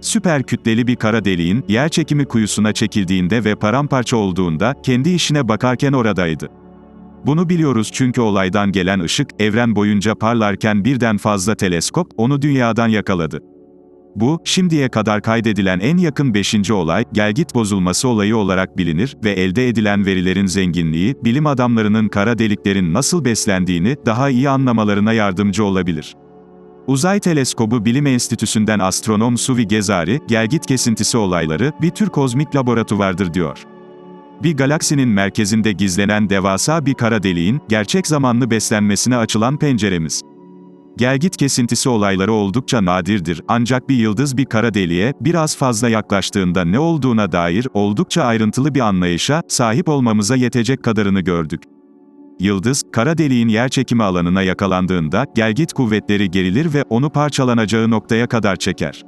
Süper kütleli bir kara deliğin, yerçekimi kuyusuna çekildiğinde ve paramparça olduğunda, kendi işine bakarken oradaydı. Bunu biliyoruz çünkü olaydan gelen ışık, evren boyunca parlarken birden fazla teleskop, onu dünyadan yakaladı. Bu, şimdiye kadar kaydedilen en yakın beşinci olay, gelgit bozulması olayı olarak bilinir ve elde edilen verilerin zenginliği, bilim adamlarının kara deliklerin nasıl beslendiğini daha iyi anlamalarına yardımcı olabilir. Uzay Teleskobu Bilim Enstitüsü'nden astronom Suvi Gezari, gelgit kesintisi olayları, bir tür kozmik laboratuvardır diyor. Bir galaksinin merkezinde gizlenen devasa bir kara deliğin, gerçek zamanlı beslenmesine açılan penceremiz. Gelgit kesintisi olayları oldukça nadirdir ancak bir yıldız bir kara deliğe biraz fazla yaklaştığında ne olduğuna dair oldukça ayrıntılı bir anlayışa sahip olmamıza yetecek kadarını gördük. Yıldız, kara deliğin yerçekimi alanına yakalandığında gelgit kuvvetleri gerilir ve onu parçalanacağı noktaya kadar çeker.